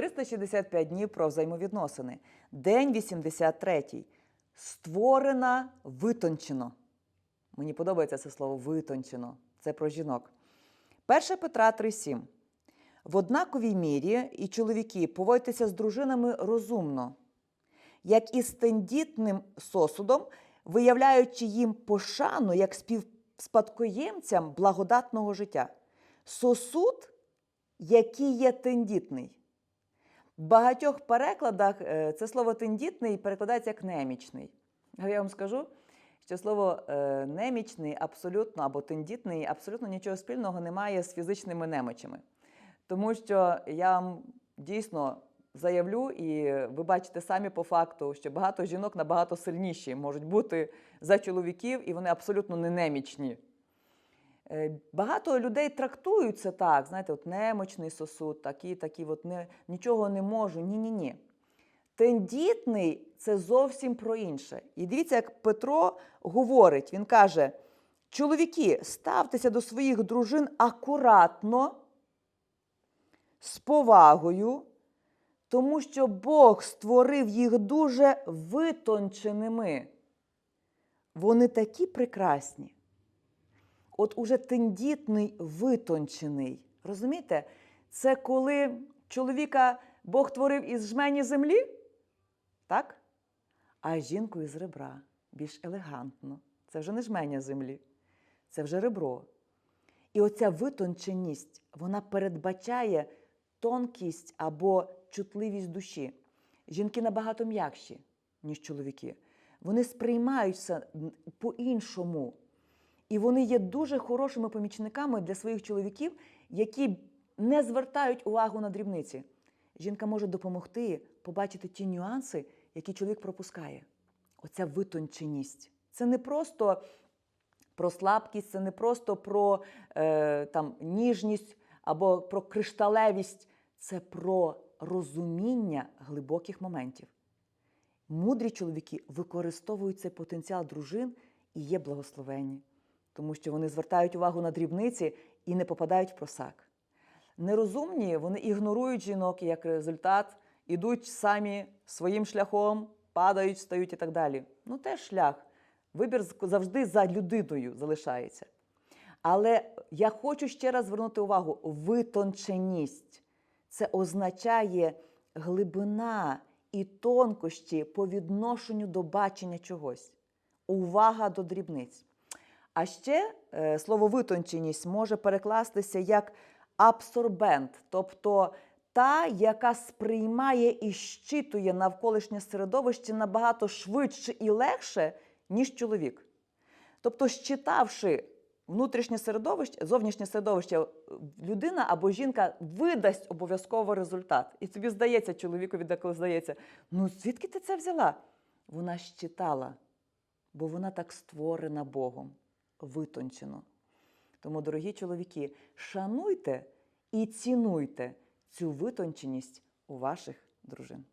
365 днів про взаємовідносини. День 83. Створена витончено. Мені подобається це слово витончено. Це про жінок. 1 Петра 3,7. В однаковій мірі і чоловіки поводьтеся з дружинами розумно, як і з тендітним сосудом, виявляючи їм пошану як співспадкоємцям благодатного життя. Сосуд, який є тендітний. В багатьох перекладах е, це слово тендітний перекладається як немічний. Я вам скажу, що слово е, немічний абсолютно або тендітний абсолютно нічого спільного не має з фізичними немочами. Тому що я вам дійсно заявлю, і ви бачите самі по факту, що багато жінок набагато сильніші можуть бути за чоловіків, і вони абсолютно не немічні. Е, Багато людей трактують це так, знаєте, от немочний сосуд, такий, такий, от не, нічого не можу. Ні-ні-ні. Тендітний це зовсім про інше. І дивіться, як Петро говорить: він каже: чоловіки, ставтеся до своїх дружин акуратно, з повагою, тому що Бог створив їх дуже витонченими. Вони такі прекрасні. От уже тендітний витончений. Розумієте? Це коли чоловіка Бог творив із жмені землі, так? А жінку із ребра більш елегантно. Це вже не жменя землі, це вже ребро. І оця витонченість, вона передбачає тонкість або чутливість душі. Жінки набагато м'якші, ніж чоловіки. Вони сприймаються по-іншому. І вони є дуже хорошими помічниками для своїх чоловіків, які не звертають увагу на дрібниці. Жінка може допомогти побачити ті нюанси, які чоловік пропускає. Оця витонченість. Це не просто про слабкість, це не просто про е, там, ніжність або про кришталевість, це про розуміння глибоких моментів. Мудрі чоловіки використовують цей потенціал дружин і є благословенні, тому що вони звертають увагу на дрібниці і не попадають в просак. Нерозумні вони ігнорують жінок і як результат, ідуть самі своїм шляхом, падають, встають і так далі. Ну, теж шлях. Вибір завжди за людиною залишається. Але я хочу ще раз звернути увагу: витонченість. Це означає глибина і тонкощі по відношенню до бачення чогось, увага до дрібниць. А ще е, слово витонченість може перекластися як абсорбент, тобто та, яка сприймає і щитує навколишнє середовище набагато швидше і легше, ніж чоловік. Тобто, щитавши внутрішнє середовище, зовнішнє середовище, людина або жінка видасть обов'язково результат. І тобі здається, чоловікові деколи здається, ну звідки ти це взяла? Вона щитала, бо вона так створена Богом, витончено. Тому, дорогі чоловіки, шануйте і цінуйте цю витонченість у ваших дружин.